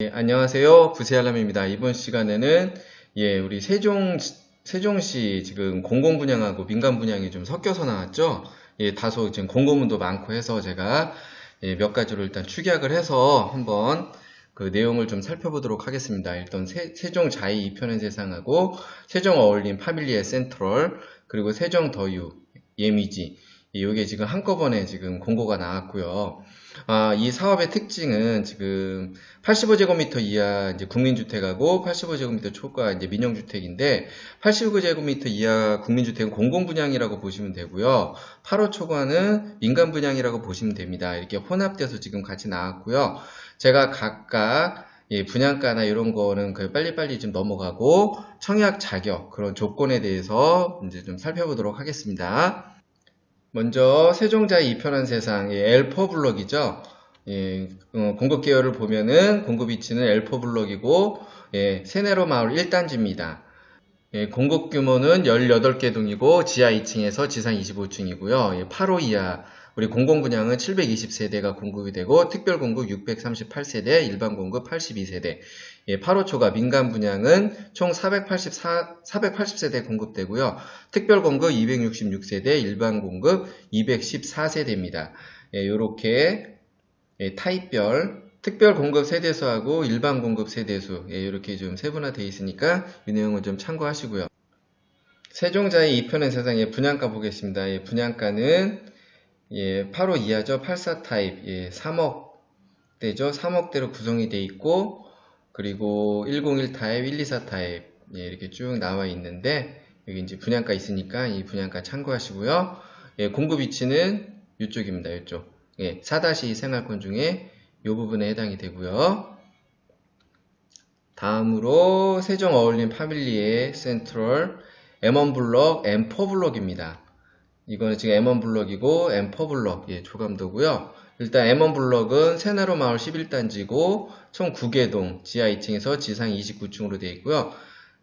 예, 안녕하세요. 구세알람입니다. 이번 시간에는 예, 우리 세종 세종시 지금 공공 분양하고 민간 분양이 좀 섞여서 나왔죠. 예, 다소 지금 공고문도 많고 해서 제가 예, 몇 가지로 일단 축약을 해서 한번 그 내용을 좀 살펴보도록 하겠습니다. 일단 세, 종 자이 이편의 세상하고 세종 어울림 파밀리의 센트럴 그리고 세종 더유 예미지 이게 지금 한꺼번에 지금 공고가 나왔고요. 아, 이 사업의 특징은 지금 85제곱미터 이하 이제 국민주택하고 85제곱미터 초과 이제 민영주택인데 89제곱미터 이하 국민주택은 공공분양이라고 보시면 되고요. 8호 초과는 민간분양이라고 보시면 됩니다. 이렇게 혼합돼서 지금 같이 나왔고요. 제가 각각 예, 분양가나 이런 거는 그 빨리빨리 좀 넘어가고 청약 자격 그런 조건에 대해서 이제 좀 살펴보도록 하겠습니다. 먼저 세종자의 이편한 세상 L4 블럭이죠. 예, 어, 공급 계열을 보면은 공급 위치는 L4 블럭이고 예, 세네로 마을 1단지입니다. 예, 공급 규모는 18개 동이고 지하 2층에서 지상 25층이고요. 예, 8호 이하 우리 공공분양은 720세대가 공급이 되고 특별 공급 638세대, 일반 공급 82세대. 예, 8호 초과 민간 분양은 총 484, 480세대 공급되고요. 특별 공급 266세대, 일반 공급 214세대입니다. 예, 요렇게 예, 타입별 특별 공급 세대수하고 일반 공급 세대수 예, 이렇게 좀 세분화되어 있으니까 이 내용을 좀 참고하시고요. 세종자의 2편의 세상의 분양가 보겠습니다. 예, 분양가는 예, 8호 이하죠. 84 타입. 예, 3억대죠. 3억대로 구성이 되어 있고 그리고 101 타입, 124 타입 예, 이렇게 쭉 나와 있는데 여기 이제 분양가 있으니까 이 분양가 참고하시고요. 예, 공급 위치는 이쪽입니다. 이쪽. 예, 4-2 생활권 중에 이 부분에 해당이 되고요. 다음으로 세종 어울림 파밀리의 센트럴 M1 블럭, M4 블럭입니다. 이거는 지금 M1 블럭이고 M4 블럭 예, 조감도고요. 일단 M1 블럭은 세나로 마을 11단지고 총 9개동 지하 2층에서 지상 29층으로 되어 있고요.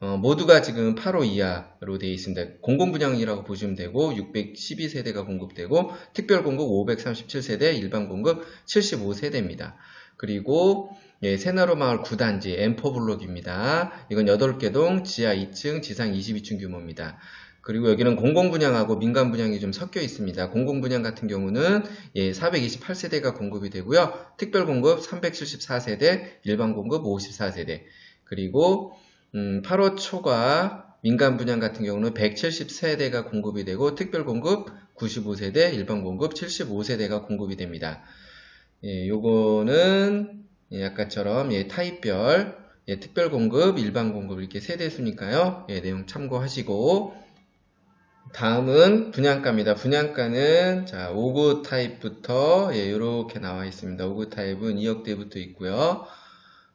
어, 모두가 지금 8호 이하로 되어 있습니다. 공공분양이라고 보시면 되고 612세대가 공급되고 특별 공급 537세대, 일반 공급 75세대입니다. 그리고 예, 세나로 마을 9단지 M4 블록입니다. 이건 8개 동 지하 2층, 지상 22층 규모입니다. 그리고 여기는 공공분양하고 민간분양이 좀 섞여 있습니다. 공공분양 같은 경우는 예, 428세대가 공급이 되고요. 특별공급 374세대, 일반공급 54세대. 그리고 음, 8호 초과 민간분양 같은 경우는 170세대가 공급이 되고 특별공급 95세대, 일반공급 75세대가 공급이 됩니다. 예, 요거는 예, 아까처럼 예, 타입별 예, 특별공급, 일반공급 이렇게 세대 수니까요. 예, 내용 참고하시고 다음은 분양가입니다. 분양가는 자 5구 타입부터 예, 이렇게 나와 있습니다. 5구 타입은 2억대부터 있고요.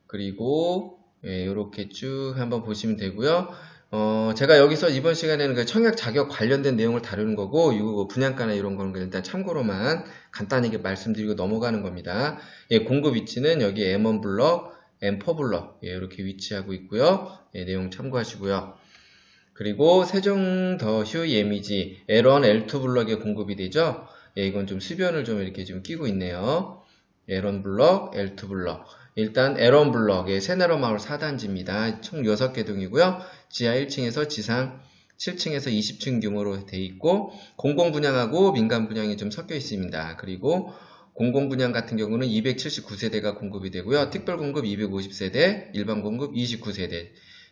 그리고 예, 이렇게 쭉 한번 보시면 되고요. 어, 제가 여기서 이번 시간에는 그 청약 자격 관련된 내용을 다루는 거고, 이거 분양가나 이런 거는 일단 참고로만 간단하게 말씀드리고 넘어가는 겁니다. 예, 공급 위치는 여기 M1 블럭, M4 블럭, 예, 이렇게 위치하고 있고요. 예, 내용 참고하시고요. 그리고 세종 더휴 예미지 L1, L2 블럭에 공급이 되죠. 예, 이건 좀 수변을 좀 이렇게 좀 끼고 있네요. L1 블럭, L2 블럭. 일단 L1 블럭의 세나로 마을 4단지입니다. 총 6개 동이고요. 지하 1층에서 지상 7층에서 20층 규모로 되어 있고 공공 분양하고 민간 분양이 좀 섞여 있습니다. 그리고 공공 분양 같은 경우는 279세대가 공급이 되고요. 특별 공급 250세대, 일반 공급 29세대.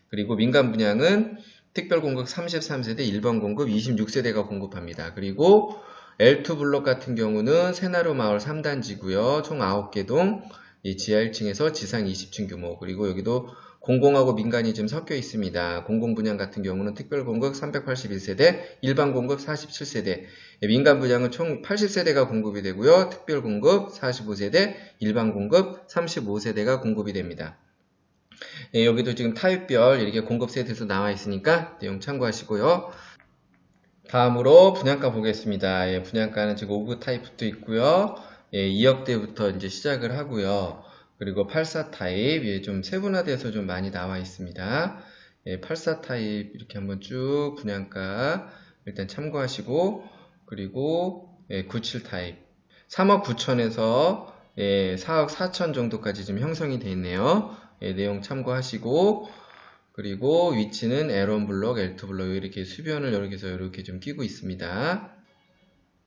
그리고 민간 분양은 특별 공급 33세대, 일반 공급 26세대가 공급합니다. 그리고 L2 블록 같은 경우는 세나로 마을 3단지고요. 총 9개 동, 지하 1층에서 지상 20층 규모. 그리고 여기도 공공하고 민간이 좀 섞여 있습니다. 공공 분양 같은 경우는 특별 공급 381세대, 일반 공급 47세대, 민간 분양은 총 80세대가 공급이 되고요. 특별 공급 45세대, 일반 공급 35세대가 공급이 됩니다. 예, 여기도 지금 타입별 이렇게 공급 세트에서 나와 있으니까 내용 참고하시고요. 다음으로 분양가 보겠습니다. 예, 분양가는 지금 5구 타입도 있고요. 예, 2억대부터 이제 시작을 하고요. 그리고 84 타입 예, 좀 세분화돼서 좀 많이 나와 있습니다. 예, 84 타입 이렇게 한번 쭉 분양가 일단 참고하시고 그리고 예, 97 타입 3억 9천에서 예, 4억 4천 정도까지 지금 형성이 되어 있네요. 예, 내용 참고하시고 그리고 위치는 L1 블록, L2 블록 이렇게 수변을 이렇게서 이렇게 좀 끼고 있습니다.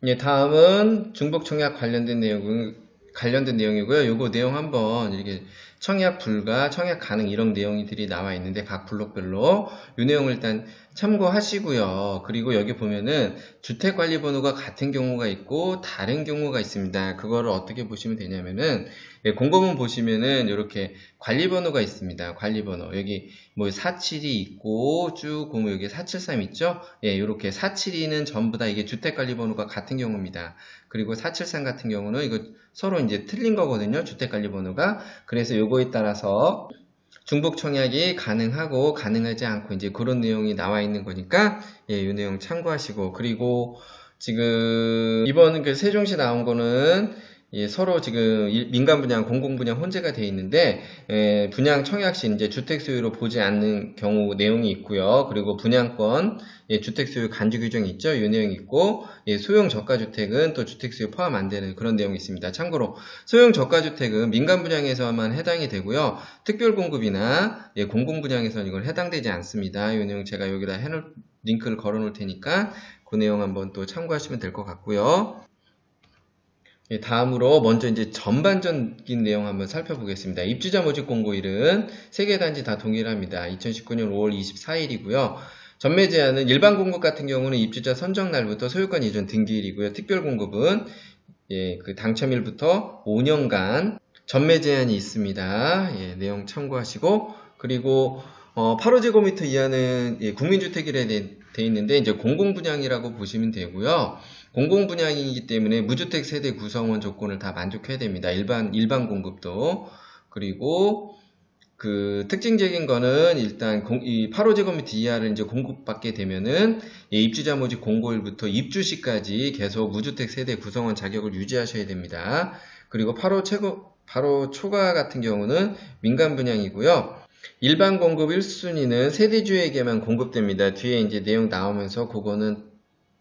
예, 다음은 중복 청약 관련된 내용 관련된 내용이고요. 요거 내용 한번 이렇게 청약 불가, 청약 가능 이런 내용들이 나와 있는데 각 블록별로 이 내용을 일단 참고하시고요. 그리고 여기 보면은 주택관리번호가 같은 경우가 있고 다른 경우가 있습니다. 그거를 어떻게 보시면 되냐면은 예, 공고문 보시면은 이렇게 관리번호가 있습니다. 관리번호 여기 뭐 47이 있고 쭉 보면 여기 473 있죠? 예, 이렇게 472는 전부 다 이게 주택관리번호가 같은 경우입니다. 그리고 473 같은 경우는 이거 서로 이제 틀린 거거든요. 주택관리번호가 그래서 요거에 따라서 중복 청약이 가능하고 가능하지 않고 이제 그런 내용이 나와 있는 거니까 예, 이 내용 참고하시고 그리고 지금 이번 그 세종시 나온 거는 예, 서로 지금 민간 분양, 공공 분양 혼재가 되어 있는데 예, 분양 청약 시 이제 주택 소유로 보지 않는 경우 내용이 있고요. 그리고 분양권, 예, 주택 소유 간주 규정이 있죠. 이 내용이 있고 예, 소형 저가 주택은 또 주택 소유 포함 안 되는 그런 내용이 있습니다. 참고로 소형 저가 주택은 민간 분양에서만 해당이 되고요. 특별 공급이나 예, 공공 분양에서는 이건 해당되지 않습니다. 이 내용 제가 여기다 해놓을 링크를 걸어 놓을 테니까 그 내용 한번 또 참고하시면 될 것 같고요. 예, 다음으로 먼저 이제 전반적인 내용 한번 살펴보겠습니다. 입주자 모집 공고일은 세 개 단지 다 동일합니다. 2019년 5월 24일이고요. 전매 제한은 일반 공급 같은 경우는 입주자 선정 날부터 소유권 이전 등기일이고요. 특별 공급은 예, 그 당첨일부터 5년간 전매 제한이 있습니다. 예, 내용 참고하시고 그리고 어, 8호제곱미터 이하는 예, 국민주택이라 돼, 돼 있는데 이제 공공분양이라고 보시면 되고요. 공공분양이기 때문에 무주택 세대 구성원 조건을 다 만족해야 됩니다. 일반 일반 공급도 그리고 그 특징적인 거는 일단 공, 이 8호 제곱미터 이하를 이제 공급받게 되면은 예, 입주자 모집 공고일부터 입주 시까지 계속 무주택 세대 구성원 자격을 유지하셔야 됩니다. 그리고 8호 최고 8호 초과 같은 경우는 민간 분양이고요. 일반 공급 1순위는 세대주에게만 공급됩니다. 뒤에 이제 내용 나오면서 그거는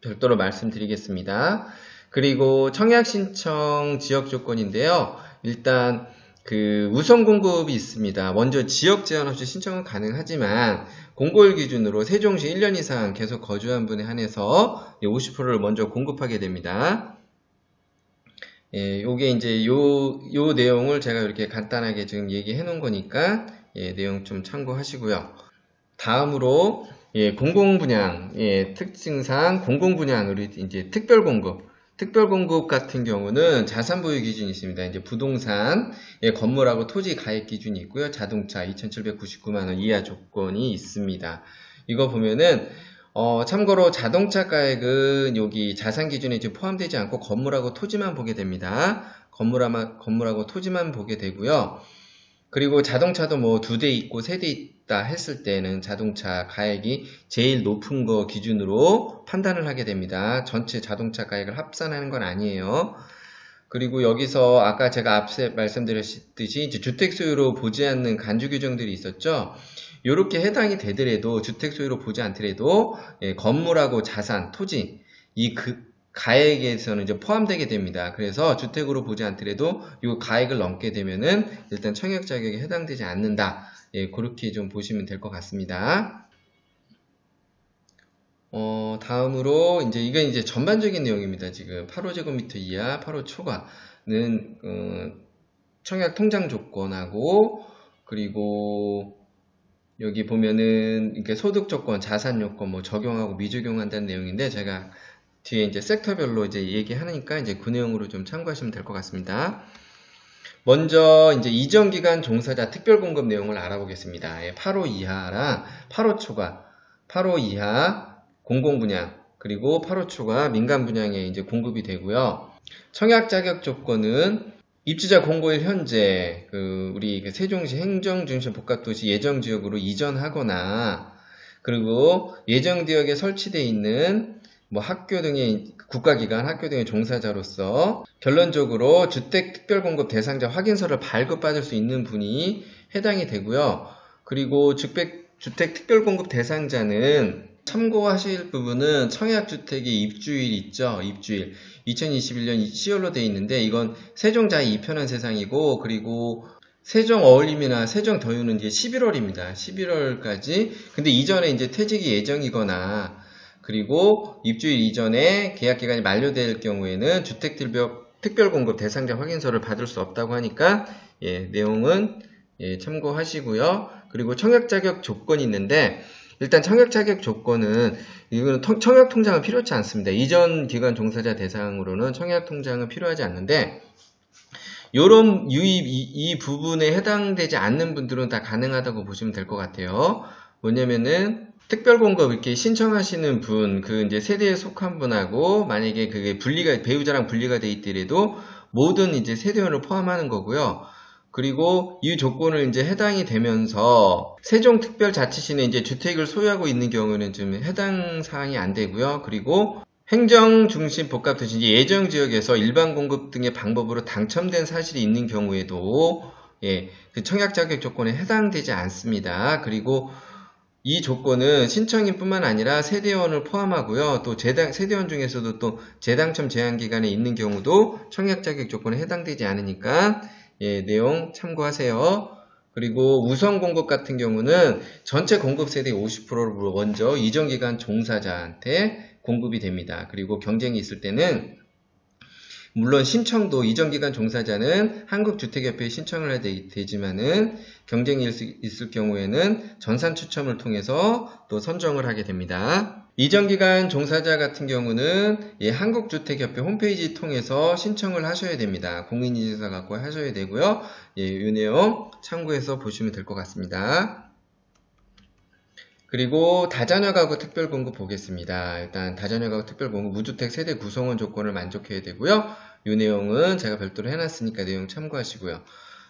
별도로 말씀드리겠습니다. 그리고 청약 신청 지역 조건인데요. 일단 그 우선 공급이 있습니다. 먼저 지역 제한 없이 신청은 가능하지만 공고일 기준으로 세종시 1년 이상 계속 거주한 분에 한해서 50%를 먼저 공급하게 됩니다. 예, 요게 이제 요, 요 내용을 제가 이렇게 간단하게 지금 얘기해 놓은 거니까 예, 내용 좀 참고하시고요. 다음으로 예, 공공분양 예, 특징상 공공분양으로 이제 특별공급 특별공급 같은 경우는 자산 보유 기준이 있습니다. 이제 부동산, 예, 건물하고 토지 가액 기준이 있고요. 자동차 2,799만원 이하 조건이 있습니다. 이거 보면은 어, 참고로 자동차 가액은 여기 자산 기준에 지금 포함되지 않고 건물하고 토지만 보게 됩니다. 건물하고, 건물하고 토지만 보게 되고요. 그리고 자동차도 뭐 두 대 있고 세 대 있다 했을 때는 자동차 가액이 제일 높은 거 기준으로 판단을 하게 됩니다. 전체 자동차 가액을 합산하는 건 아니에요. 그리고 여기서 아까 제가 앞서 말씀드렸듯이 주택 소유로 보지 않는 간주 규정들이 있었죠. 이렇게 해당이 되더라도 주택 소유로 보지 않더라도 예, 건물하고 자산, 토지 이 그 가액에서는 이제 포함되게 됩니다. 그래서 주택으로 보지 않더라도 이 가액을 넘게 되면은 일단 청약 자격에 해당되지 않는다. 예, 그렇게 좀 보시면 될 것 같습니다. 어, 다음으로 이제 이건 이제 전반적인 내용입니다. 지금 8호제곱미터 이하 8호 초과는 어, 청약 통장 조건하고 그리고 여기 보면은 이게 소득 조건, 자산 요건 뭐 적용하고 미적용한다는 내용인데 제가 뒤에 이제 섹터별로 이제 얘기하니까 이제 그 내용으로 좀 참고하시면 될 것 같습니다. 먼저 이제 이전 기간 종사자 특별 공급 내용을 알아보겠습니다. 8호 예, 이하랑 8호 초과, 8호 이하 공공 분양, 그리고 8호 초과 민간 분양에 이제 공급이 되고요. 청약 자격 조건은 입주자 공고일 현재 그 우리 그 세종시 행정중심 복합도시 예정 지역으로 이전하거나 그리고 예정 지역에 설치되어 있는 뭐 학교 등의 국가기관, 학교 등의 종사자로서 결론적으로 주택특별공급 대상자 확인서를 발급받을 수 있는 분이 해당이 되고요. 그리고 주택, 주택특별공급 대상자는 참고하실 부분은 청약주택의 입주일 있죠. 입주일. 2021년 10월로 돼 있는데 이건 세종자의 이편한 세상이고 그리고 세종 어울림이나 세종 더유는 이제 11월입니다. 11월까지. 근데 이전에 이제 퇴직이 예정이거나 그리고 입주일 이전에 계약 기간이 만료될 경우에는 주택들벽 특별 공급 대상자 확인서를 받을 수 없다고 하니까 예, 내용은 예, 참고하시고요. 그리고 청약 자격 조건이 있는데 일단 청약 자격 조건은 이거는 청약 통장은 필요치 않습니다. 이전 기관 종사자 대상으로는 청약 통장은 필요하지 않는데 요런 유입 이, 이, 부분에 해당되지 않는 분들은 다 가능하다고 보시면 될 것 같아요. 뭐냐면은 특별 공급 이렇게 신청하시는 분, 그 이제 세대에 속한 분하고 만약에 그게 분리가 배우자랑 분리가 돼 있더라도 모든 이제 세대원을 포함하는 거고요. 그리고 이 조건을 이제 해당이 되면서 세종특별자치시는 이제 주택을 소유하고 있는 경우는 좀 해당 사항이 안 되고요. 그리고 행정 중심 복합도시 예정 지역에서 일반 공급 등의 방법으로 당첨된 사실이 있는 경우에도 예, 그 청약 자격 조건에 해당되지 않습니다. 그리고 이 조건은 신청인뿐만 아니라 세대원을 포함하고요. 또 재당, 세대원 중에서도 또 재당첨 제한 기간에 있는 경우도 청약 자격 조건에 해당되지 않으니까 예, 내용 참고하세요. 그리고 우선 공급 같은 경우는 전체 공급 세대 50%를 먼저 이전 기간 종사자한테 공급이 됩니다. 그리고 경쟁이 있을 때는 물론 신청도 이전기간 종사자는 한국주택협회에 신청을 해야 되지만은 경쟁이 있을 경우에는 전산 추첨을 통해서 또 선정을 하게 됩니다. 이전기간 종사자 같은 경우는 예, 한국주택협회 홈페이지 통해서 신청을 하셔야 됩니다. 공인인증서 갖고 하셔야 되고요. 예, 이 내용 참고해서 보시면 될 것 같습니다. 그리고 다자녀 가구 특별 공급 보겠습니다. 일단 다자녀 가구 특별 공급 무주택 세대 구성원 조건을 만족해야 되고요. 이 내용은 제가 별도로 해놨으니까 내용 참고하시고요.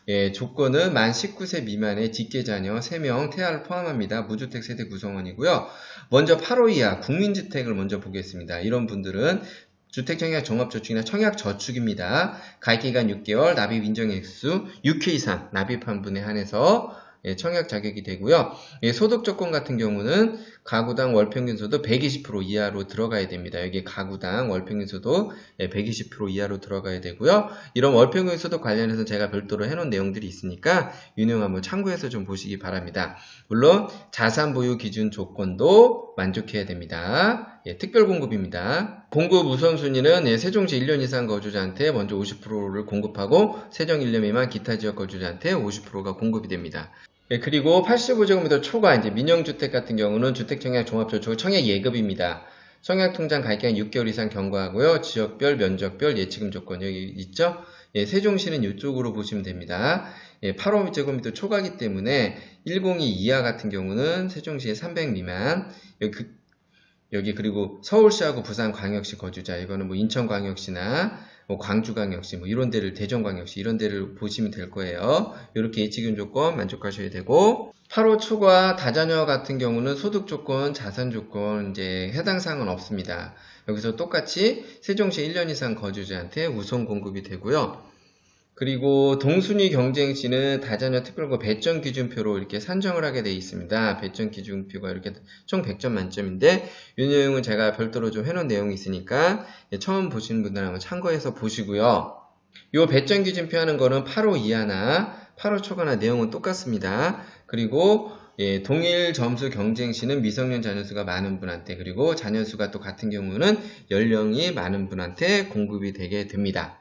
예, 조건은 만 19세 미만의 직계 자녀 3명 태아를 포함합니다. 무주택 세대 구성원이고요. 먼저 8호 이하 국민주택을 먼저 보겠습니다. 이런 분들은 주택청약 종합저축이나 청약저축입니다. 가입기간 6개월, 납입 인정액수 6회 이상 납입한 분에 한해서 예, 청약 자격이 되고요. 예, 소득 조건 같은 경우는 가구당 월평균 소득 120% 이하로 들어가야 됩니다. 여기 가구당 월평균 소득 120% 이하로 들어가야 되고요. 이런 월평균 소득 관련해서 제가 별도로 해놓은 내용들이 있으니까 유용 한번 참고해서 좀 보시기 바랍니다. 물론 자산 보유 기준 조건도 만족해야 됩니다. 예, 특별 공급입니다. 공급 우선순위는 예, 세종시 1년 이상 거주자한테 먼저 50%를 공급하고 세종 1년 미만 기타 지역 거주자한테 50%가 공급이 됩니다. 예, 그리고 85제곱미터 초과 이제 민영주택 같은 경우는 주택청약 종합저축 청약 예급입니다. 청약통장 가입기간 6개월 이상 경과하고요. 지역별, 면적별 예치금 조건 여기 있죠? 예, 세종시는 이쪽으로 보시면 됩니다. 예, 8호제곱미터 초과기 때문에 102 이하 같은 경우는 세종시에 300 미만 여기, 그, 여기 그리고 서울시하고 부산광역시 거주자 이거는 뭐 인천광역시나 뭐 광주광역시 뭐 이런 데를 대전광역시 이런 데를 보시면 될 거예요. 이렇게 예치금 조건 만족하셔야 되고 8호 초과 다자녀 같은 경우는 소득 조건, 자산 조건 이제 해당 사항은 없습니다. 여기서 똑같이 세종시 1년 이상 거주자한테 우선 공급이 되고요. 그리고 동순위 경쟁시는 다자녀 특별고 배점 기준표로 이렇게 산정을 하게 되어 있습니다. 배점 기준표가 이렇게 총 100점 만점인데 이 내용은 제가 별도로 좀 해놓은 내용이 있으니까 처음 보시는 분들 한번 참고해서 보시고요. 이 배점 기준표 하는 거는 8호 이하나 8호 초과나 내용은 똑같습니다. 그리고 예, 동일 점수 경쟁시는 미성년 자녀수가 많은 분한테 그리고 자녀수가 또 같은 경우는 연령이 많은 분한테 공급이 되게 됩니다.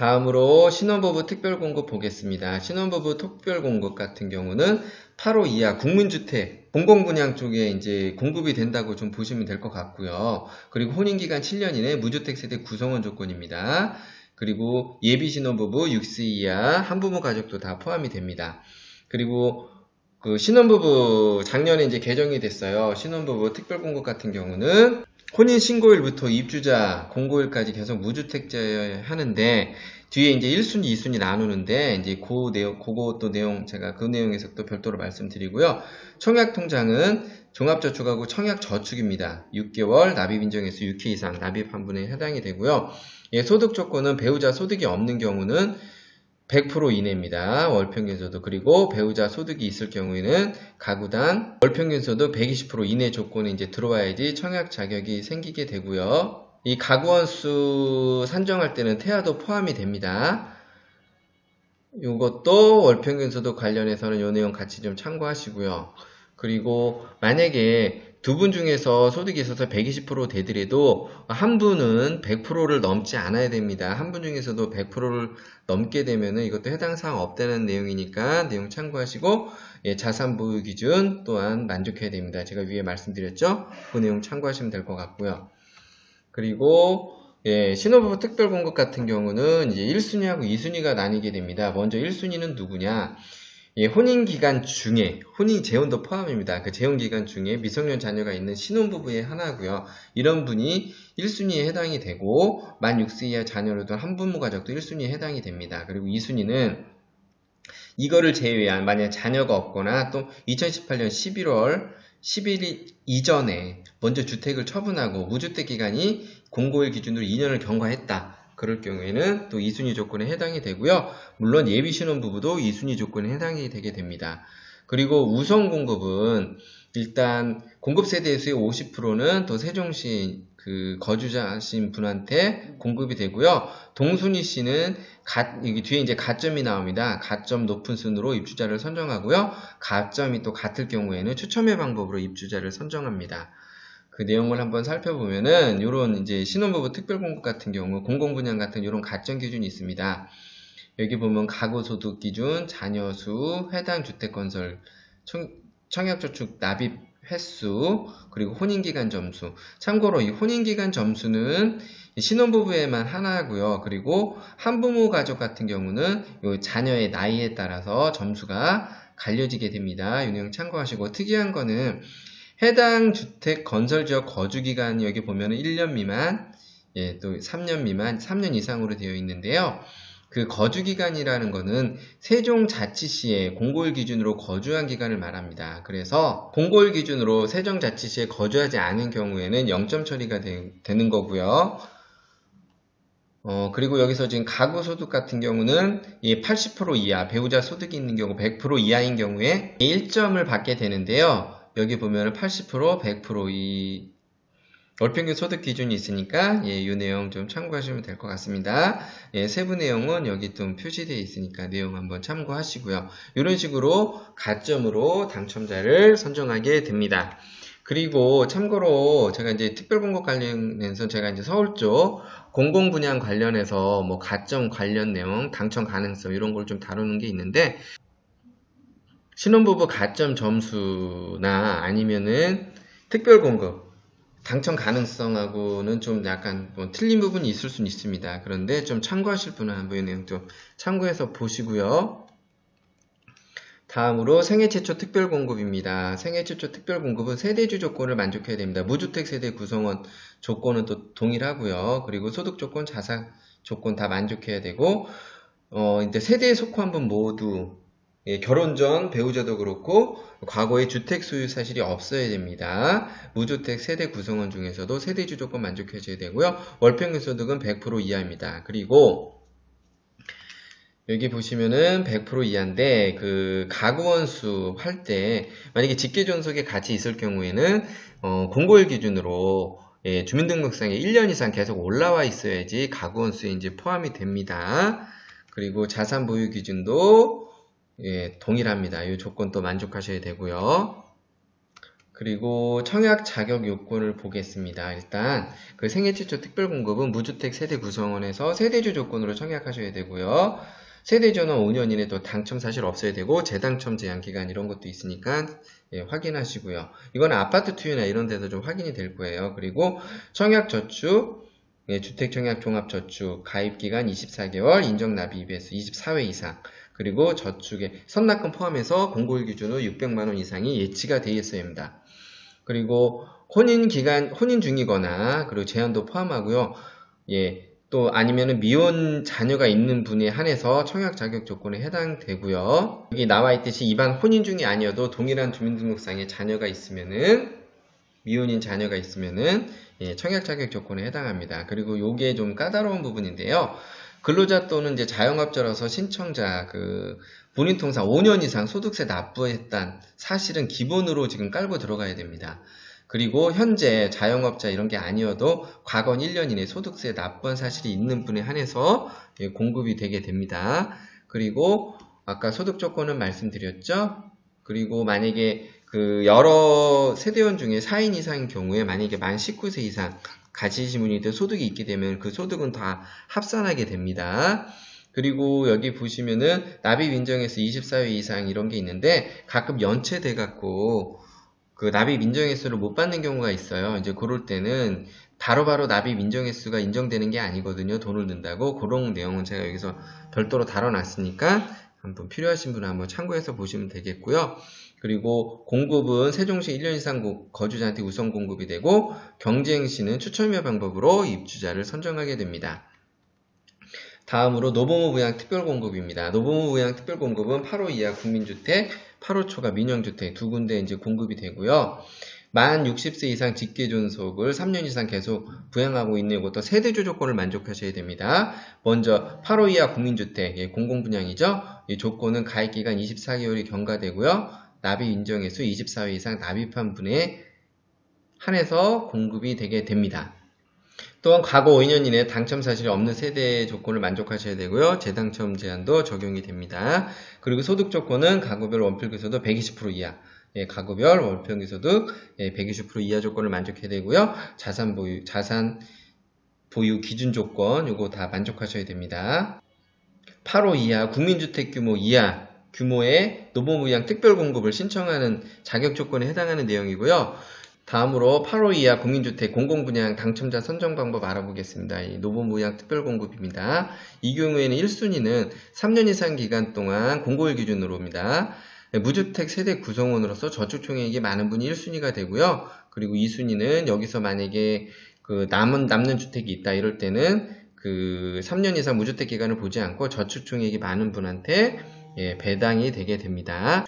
다음으로 신혼부부 특별공급 보겠습니다. 신혼부부 특별공급 같은 경우는 8호 이하 국민주택 공공분양 쪽에 이제 공급이 된다고 좀 보시면 될 것 같고요. 그리고 혼인기간 7년 이내 무주택 세대 구성원 조건입니다. 그리고 예비신혼부부 6세 이하 한부모 가족도 다 포함이 됩니다. 그리고 그 신혼부부 작년에 이제 개정이 됐어요. 신혼부부 특별공급 같은 경우는 혼인신고일부터 입주자 공고일까지 계속 무주택자여야 하는데 뒤에 이제 1순위, 2순위 나누는데 이제 그 내용, 그것도 내용 제가 그 내용에서 또 별도로 말씀드리고요. 청약통장은 종합저축하고 청약저축입니다. 6개월 납입 인정에서 6회 이상 납입 한 분에 해당이 되고요. 예, 소득 조건은 배우자 소득이 없는 경우는 100% 이내입니다. 월평균 소득. 그리고 배우자 소득이 있을 경우에는 가구당 월평균 소득 120% 이내 조건이 이제 들어와야지 청약 자격이 생기게 되고요. 이 가구원 수 산정할 때는 태아도 포함이 됩니다. 이것도 월평균 소득 관련해서는 이 내용 같이 좀 참고하시고요. 그리고 만약에 두 분 중에서 소득이 있어서 120% 되더라도 한 분은 100%를 넘지 않아야 됩니다. 한 분 중에서도 100%를 넘게 되면은 이것도 해당 사항 없다는 내용이니까 내용 참고하시고 예, 자산 보유 기준 또한 만족해야 됩니다. 제가 위에 말씀드렸죠? 그 내용 참고하시면 될 것 같고요. 그리고 예, 신혼부부 특별 공급 같은 경우는 이제 1순위하고 2순위가 나뉘게 됩니다. 먼저 1순위는 누구냐? 예, 혼인 기간 중에 혼인 재혼도 포함입니다. 그 재혼 기간 중에 미성년 자녀가 있는 신혼부부의 하나고요. 이런 분이 1순위에 해당이 되고 만 6세 이하 자녀를 둔 한부모 가족도 1순위에 해당이 됩니다. 그리고 2순위는 이거를 제외한 만약 자녀가 없거나 또 2018년 11월 10일 이전에 먼저 주택을 처분하고 무주택 기간이 공고일 기준으로 2년을 경과했다. 그럴 경우에는 또 2순위 조건에 해당이 되고요. 물론 예비 신혼부부도 2순위 조건에 해당이 되게 됩니다. 그리고 우선 공급은 일단 공급 세대수의 50%는 또 세종시 그 거주자신 분한테 공급이 되고요. 동순위 씨는 가, 여기 뒤에 이제 가점이 나옵니다. 가점 높은 순으로 입주자를 선정하고요. 가점이 또 같을 경우에는 추첨의 방법으로 입주자를 선정합니다. 그 내용을 한번 살펴보면은 이런 이제 신혼부부 특별공급 같은 경우 공공분양 같은 이런 가점 기준이 있습니다. 여기 보면 가구 소득 기준, 자녀 수, 해당 주택 건설, 청약저축 납입 횟수, 그리고 혼인기간 점수. 참고로 이 혼인기간 점수는 신혼부부에만 하나고요. 그리고 한부모 가족 같은 경우는 이 자녀의 나이에 따라서 점수가 갈려지게 됩니다. 이 내용 참고하시고 특이한 거는 해당 주택 건설 지역 거주 기간이 여기 보면은 1년 미만, 예, 또 3년 미만, 3년 이상으로 되어 있는데요. 그 거주 기간이라는 것은 세종자치시에 공고일 기준으로 거주한 기간을 말합니다. 그래서 공고일 기준으로 세종자치시에 거주하지 않은 경우에는 0점 처리가 되, 는 거고요. 어, 그리고 여기서 지금 가구 소득 같은 경우는 이80% 이하, 배우자 소득이 있는 경우 100% 이하인 경우에 1점을 받게 되는데요. 여기 보면 80%, 100%이 월평균 소득 기준이 있으니까 예, 이 내용 좀 참고하시면 될 것 같습니다. 예, 세부 내용은 여기 좀 표시되어 있으니까 내용 한번 참고하시고요. 이런 식으로 가점으로 당첨자를 선정하게 됩니다. 그리고 참고로 제가 이제 특별공급 관련해서 제가 이제 서울 쪽 공공분양 관련해서 뭐 가점 관련 내용, 당첨 가능성 이런 걸 좀 다루는 게 있는데 신혼부부 가점 점수나 아니면은 특별 공급 당첨 가능성하고는 좀 약간 뭐 틀린 부분이 있을 수는 있습니다. 그런데 좀 참고하실 분은 한번 이 내용 좀 참고해서 보시고요. 다음으로 생애 최초 특별 공급입니다. 생애 최초 특별 공급은 세대주 조건을 만족해야 됩니다. 무주택 세대 구성원 조건은 또 동일하고요. 그리고 소득 조건, 자산 조건 다 만족해야 되고 어 이제 세대에 속한 분 모두 예, 결혼 전 배우자도 그렇고 과거에 주택 소유 사실이 없어야 됩니다. 무주택 세대 구성원 중에서도 세대주 조건 만족해줘야 되고요. 월평균 소득은 100% 이하입니다. 그리고 여기 보시면은 100% 이하인데 그 가구원 수 할 때 만약에 직계 존속에 같이 있을 경우에는 어, 공고일 기준으로 예, 주민등록상에 1년 이상 계속 올라와 있어야지 가구원 수에 이제 포함이 됩니다. 그리고 자산 보유 기준도 예, 동일합니다. 이 조건 또 만족하셔야 되고요. 그리고 청약 자격 요건을 보겠습니다. 일단 그 생애 최초 특별 공급은 무주택 세대 구성원에서 세대주 조건으로 청약하셔야 되고요. 세대주는 5년 이내 또 당첨 사실 없어야 되고 재당첨 제한 기간 이런 것도 있으니까 예, 확인하시고요. 이건 아파트 투유나 이런 데도 좀 확인이 될 거예요. 그리고 청약 저축 예, 주택청약 종합저축 가입기간 24개월 인정납입에서 24회 이상 그리고 저축에 선납금 포함해서 공고일 기준으로 600만 원 이상이 예치가 되어 있어야 합니다. 그리고 혼인 기간, 혼인 중이거나 그리고 제한도 포함하고요. 예, 또 아니면은 미혼 자녀가 있는 분에 한해서 청약 자격 조건에 해당되고요. 여기 나와 있듯이 입안 혼인 중이 아니어도 동일한 주민등록상에 자녀가 있으면은 미혼인 자녀가 있으면은 예, 청약 자격 조건에 해당합니다. 그리고 요게 좀 까다로운 부분인데요. 근로자 또는 이제 자영업자로서 신청자 그 본인 통상 5년 이상 소득세 납부했단 사실은 기본으로 지금 깔고 들어가야 됩니다. 그리고 현재 자영업자 이런 게 아니어도 과거 1년 이내 소득세 납부한 사실이 있는 분에 한해서 예, 공급이 되게 됩니다. 그리고 아까 소득 조건은 말씀드렸죠? 그리고 만약에 그 여러 세대원 중에 4인 이상인 경우에 만약에 만 19세 이상 가지신 분이 소득이 있게 되면 그 소득은 다 합산하게 됩니다. 그리고 여기 보시면은 납입 인정에서 24회 이상 이런 게 있는데 가끔 연체돼 갖고 그 납입 인정횟수를 못 받는 경우가 있어요. 이제 그럴 때는 바로바로 납입 인정횟수가 인정되는 게 아니거든요. 돈을 든다고 그런 내용은 제가 여기서 별도로 다뤄놨으니까 한번 필요하신 분은 한번 참고해서 보시면 되겠고요. 그리고 공급은 세종시 1년 이상 고- 거주자한테 우선 공급이 되고 경쟁시는 추첨의 방법으로 입주자를 선정하게 됩니다. 다음으로 노부모 부양 특별 공급입니다. 노부모 부양 특별 공급은 8호 이하 국민주택, 8호 초과 민영주택 두 군데 이제 공급이 되고요. 만 60세 이상 직계 존속을 3년 이상 계속 부양하고 있는 것도 세대주 조건을 만족하셔야 됩니다. 먼저 8호 이하 국민주택, 예, 공공분양이죠. 이 조건은 가입기간 24개월이 경과되고요. 납입 인정횟수 24회 이상 납입한 분에 한해서 공급이 되게 됩니다. 또한 과거 5년 이내 당첨 사실이 없는 세대 조건을 만족하셔야 되고요. 재당첨 제한도 적용이 됩니다. 그리고 소득 조건은 가구별 원필기소득 120% 이하, 예, 가구별 원평기소득 예, 120% 이하 조건을 만족해야 되고요. 자산 보유, 자산 보유 기준 조건 요거 다 만족하셔야 됩니다. 8호 이하 국민주택 규모 이하 규모의 노무부양 특별 공급을 신청하는 자격 조건에 해당하는 내용이고요. 다음으로 8호 이하 국민주택 공공분양 당첨자 선정 방법 알아보겠습니다. 이 노무부양 특별공급입니다. 이 경우에는 1순위는 3년 이상 기간 동안 공고일 기준으로입니다. 네, 무주택 세대 구성원으로서 저축총액이 많은 분이 1순위가 되고요. 그리고 2순위는 여기서 만약에 그 남은 남는 주택이 있다 이럴 때는 그 3년 이상 무주택 기간을 보지 않고 저축총액이 많은 분한테 예, 배당이 되게 됩니다.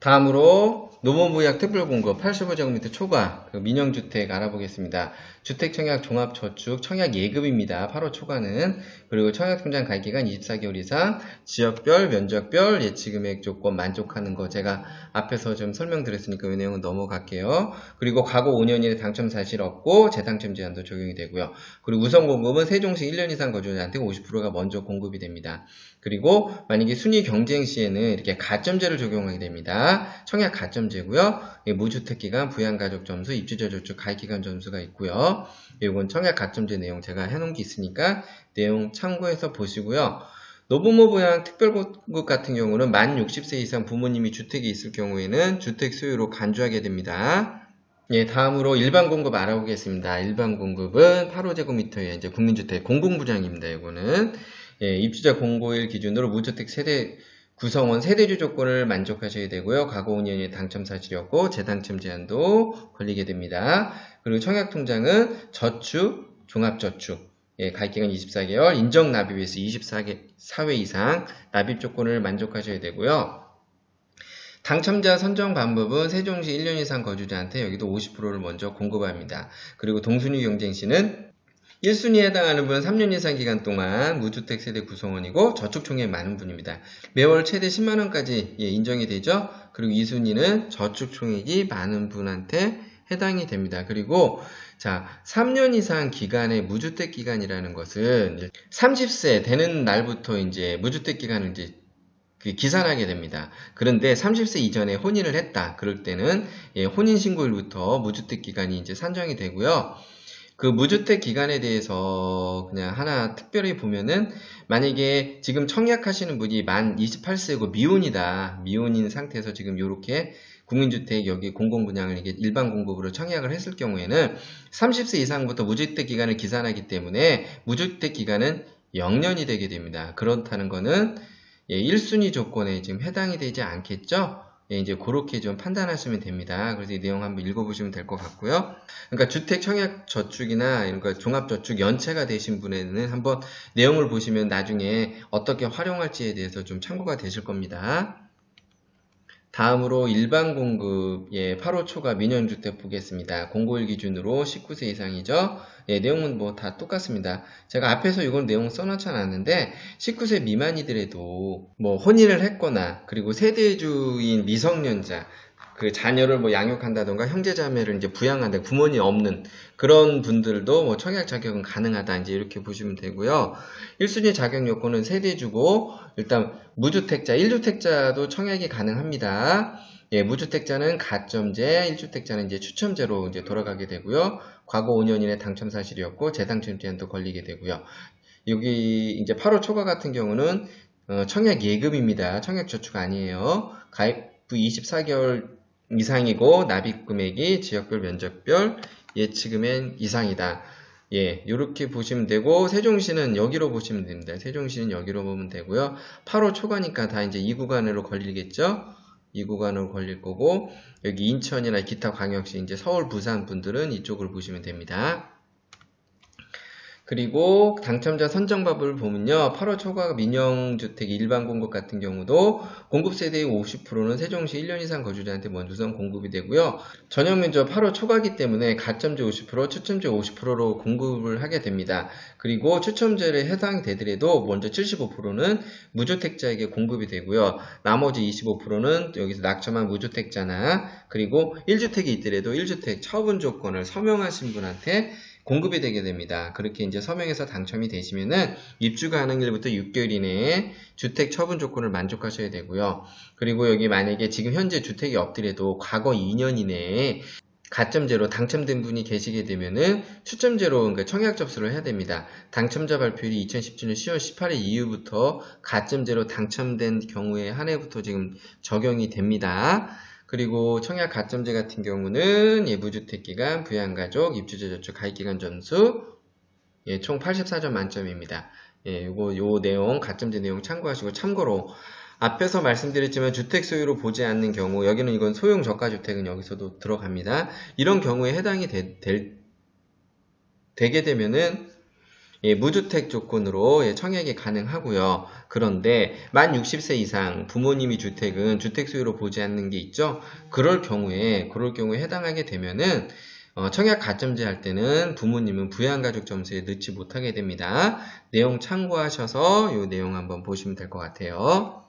다음으로 노무부약 특별공급 85제곱미터 초과 그 민영주택 알아보겠습니다. 주택청약 종합저축 청약 예금입니다. 8호 초과는 그리고 청약통장 가입기간 24개월 이상 지역별 면적별 예치금액 조건 만족하는 거 제가 앞에서 좀 설명드렸으니까 이 내용은 넘어갈게요. 그리고 과거 5년 이내 당첨 사실 없고 재당첨 제한도 적용이 되고요. 그리고 우선 공급은 세종시 1년 이상 거주자한테 50%가 먼저 공급이 됩니다. 그리고 만약에 순위 경쟁 시에는 이렇게 가점제를 적용하게 됩니다. 청약 가점제 고요. 예, 무주택 기간, 부양가족 점수, 입주자 저축 가입 기간 점수가 있고요. 이건 청약 가점제 내용 제가 해놓은 게 있으니까 내용 참고해서 보시고요. 노부모 부양 특별공급 같은 경우는 만 60세 이상 부모님이 주택이 있을 경우에는 주택 소유로 간주하게 됩니다. 예, 다음으로 일반 공급 알아보겠습니다. 일반 공급은 8호제곱미터의 이제 국민주택 공공분양입니다. 이거는 예, 입주자 공고일 기준으로 무주택 세대 구성원 세대주 조건을 만족하셔야 되고요. 과거 5년의 당첨 사실이었고 재당첨 제한도 걸리게 됩니다. 그리고 청약통장은 저축, 종합저축, 예, 가입기간 24개월, 인정 납입에서 24개, 4회 이상 납입 조건을 만족하셔야 되고요. 당첨자 선정 방법은 세종시 1년 이상 거주자한테 여기도 50%를 먼저 공급합니다. 그리고 동순위 경쟁시는 1순위에 해당하는 분은 3년 이상 기간 동안 무주택 세대 구성원이고 저축 총액 많은 분입니다. 매월 최대 10만원까지 예, 인정이 되죠. 그리고 2순위는 저축 총액이 많은 분한테 해당이 됩니다. 그리고 자 3년 이상 기간의 무주택 기간이라는 것은 30세 되는 날부터 이제 무주택 기간을 이제 그 기산하게 됩니다. 그런데 30세 이전에 혼인을 했다. 그럴 때는 예, 혼인 신고일부터 무주택 기간이 이제 산정이 되고요. 그 무주택 기간에 대해서 그냥 하나 특별히 보면은 만약에 지금 청약하시는 분이 만 28세고 미혼이다. 미혼인 상태에서 지금 이렇게 국민주택 여기 공공분양을 이게 일반 공급으로 청약을 했을 경우에는 30세 이상부터 무주택 기간을 기산하기 때문에 무주택 기간은 0년이 되게 됩니다. 그렇다는 거는 예, 1순위 조건에 지금 해당이 되지 않겠죠? 예, 이제 그렇게 좀 판단하시면 됩니다. 그래서 이 내용 한번 읽어보시면 될 것 같고요. 그러니까 주택 청약 저축이나 거 종합 저축 연체가 되신 분에는 한번 내용을 보시면 나중에 어떻게 활용할지에 대해서 좀 참고가 되실 겁니다. 다음으로 일반 공급, 예, 8호 초과 민영주택 보겠습니다. 공고일 기준으로 19세 이상이죠. 예, 내용은 뭐 다 똑같습니다. 제가 앞에서 이건 내용 써놓지 않았는데, 19세 미만이더라도 뭐 혼인을 했거나, 그리고 세대주인 미성년자, 그 자녀를 뭐 양육한다던가 형제자매를 이제 부양한다 부모님 없는 그런 분들도 뭐 청약 자격은 가능하다 이제 이렇게 보시면 되고요. 1순위 자격 요건은 세대주고 일단 무주택자 1주택자도 청약이 가능합니다. 예, 무주택자는 가점제, 1주택자는 이제 추첨제로 이제 돌아가게 되고요. 과거 5년 이내 당첨 사실이었고 재당첨 제한도 걸리게 되고요. 여기 이제 8호 초과 같은 경우는 어, 청약 예금입니다. 청약 저축 아니에요. 가입부 24개월 이상이고 납입 금액이 지역별 면적별 예치금액 이상이다. 예, 이렇게 보시면 되고 세종시는 여기로 보시면 됩니다. 세종시는 여기로 보면 되고요. 8호 초과니까 다 이제 이 구간으로 걸리겠죠? 이 구간으로 걸릴 거고 여기 인천이나 기타 광역시 이제 서울 부산 분들은 이쪽을 보시면 됩니다. 그리고 당첨자 선정법을 보면요. 8호 초과 민영주택 일반 공급 같은 경우도 공급 세대의 50%는 세종시 1년 이상 거주자한테 먼저 우선 공급이 되고요. 전형 면적 8호 초과기 때문에 가점제 50%, 추첨제 50%로 공급을 하게 됩니다. 그리고 추첨제에 해당이 되더라도 먼저 75%는 무주택자에게 공급이 되고요. 나머지 25%는 여기서 낙첨한 무주택자나 그리고 1주택이 있더라도 1주택 처분 조건을 서명하신 분한테 공급이 되게 됩니다. 그렇게 이제 서명해서 당첨이 되시면은 입주 가능일부터 6개월 이내에 주택 처분 조건을 만족하셔야 되고요. 그리고 여기 만약에 지금 현재 주택이 없더라도 과거 2년 이내에 가점제로 당첨된 분이 계시게 되면은 추첨제로 그러니까 청약 접수를 해야 됩니다. 당첨자 발표일이 2017년 10월 18일 이후부터 가점제로 당첨된 경우에 한 해부터 지금 적용이 됩니다. 그리고 청약 가점제 같은 경우는 예부주택 기간, 부양가족, 입주자 저축 가입기간 전수 예, 총 84점 만점입니다. 예, 요거 요 내용 가점제 내용 참고하시고 참고로 앞에서 말씀드렸지만 주택 소유로 보지 않는 경우 여기는 이건 소형 저가 주택은 여기서도 들어갑니다. 이런 경우에 해당이 되, 될, 되게 되면은 예, 무주택 조건으로 예, 청약이 가능하고요. 그런데 만 60세 이상 부모님이 주택은 주택 소유로 보지 않는 게 있죠. 그럴 경우에 그럴 경우에 해당하게 되면은 어, 청약 가점제 할 때는 부모님은 부양가족 점수에 넣지 못하게 됩니다. 내용 참고하셔서 이 내용 한번 보시면 될 것 같아요.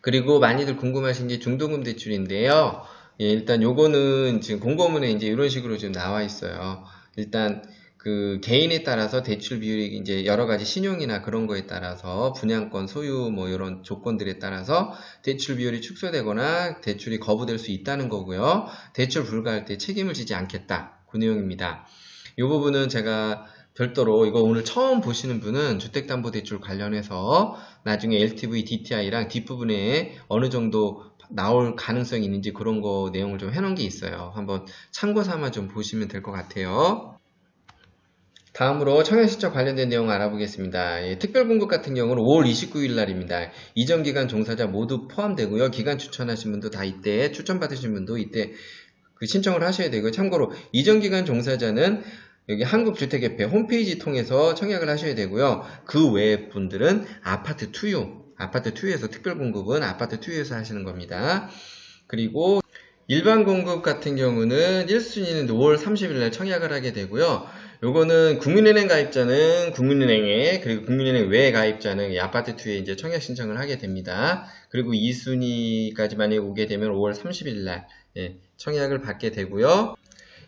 그리고 많이들 궁금하신 게 중도금 대출인데요. 예, 일단 요거는 지금 공고문에 이제 이런 식으로 지금 나와 있어요. 일단 그 개인에 따라서 대출 비율이 이제 여러 가지 신용이나 그런 거에 따라서 분양권 소유 뭐 이런 조건들에 따라서 대출 비율이 축소되거나 대출이 거부될 수 있다는 거고요. 대출 불가할 때 책임을 지지 않겠다. 그 내용입니다. 이 부분은 제가 별도로 이거 오늘 처음 보시는 분은 주택담보대출 관련해서 나중에 LTV, DTI랑 뒷부분에 어느 정도 나올 가능성이 있는지 그런 거 내용을 좀 해놓은 게 있어요. 한번 참고 삼아 좀 보시면 될 것 같아요. 다음으로 청약신청 관련된 내용 알아보겠습니다. 예, 특별공급 같은 경우는 5월 29일 날입니다. 이전기간 종사자 모두 포함되고요. 기간 추천하신 분도 다 이때, 추천받으신 분도 이때 그 신청을 하셔야 되고요. 참고로 이전기간 종사자는 여기 한국주택협회 홈페이지 통해서 청약을 하셔야 되고요. 그 외의 분들은 아파트 투유, 아파트 투유에서 특별공급은 아파트 투유에서 하시는 겁니다. 그리고 일반 공급 같은 경우는 1순위는 5월 30일 날 청약을 하게 되고요. 요거는 국민은행 가입자는 국민은행에 그리고 국민은행 외 가입자는 이 아파트 투에 이제 청약 신청을 하게 됩니다. 그리고 2순위까지 만약에 오게 되면 5월 30일 날 예, 청약을 받게 되고요.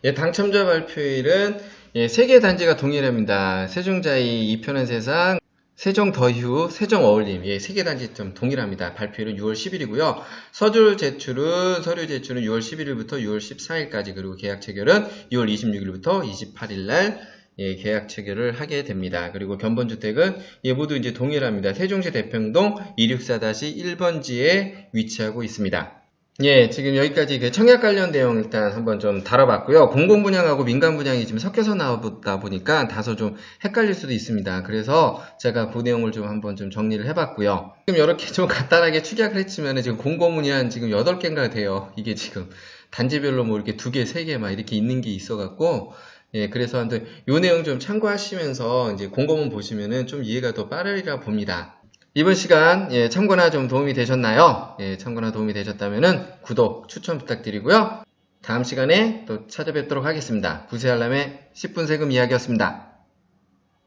예, 당첨자 발표일은 예, 세개 단지가 동일합니다. 세종자의 이편한 세상 세종 더휴, 세종 어울림, 예, 세개 단지점 동일합니다. 발표일은 6월 10일이고요. 서류 제출은, 서류 제출은 6월 11일부터 6월 14일까지, 그리고 계약 체결은 6월 26일부터 28일 날, 예, 계약 체결을 하게 됩니다. 그리고 견본주택은, 예, 모두 이제 동일합니다. 세종시 대평동 264-1번지에 위치하고 있습니다. 예, 지금 여기까지 그 청약 관련 내용 일단 한번 좀 다뤄봤고요. 공공 분양하고 민간 분양이 지금 섞여서 나오다 보니까 다소 좀 헷갈릴 수도 있습니다. 그래서 제가 그 내용을 좀 한번 좀 정리를 해봤고요. 지금 이렇게 좀 간단하게 축약을 했지만 지금 공공 분양 지금 8개인가 돼요. 이게 지금 단지별로 뭐 이렇게 두 개, 세개막 이렇게 있는 게 있어갖고 예, 그래서 한요 내용 좀 참고하시면서 이제 공고문 보시면은 좀 이해가 더 빠르리라 봅니다. 이번 시간 예, 참고나 좀 도움이 되셨나요? 예, 참고나 도움이 되셨다면 구독, 추천 부탁드리고요. 다음 시간에 또 찾아뵙도록 하겠습니다. 구세알람의 10분 세금 이야기였습니다.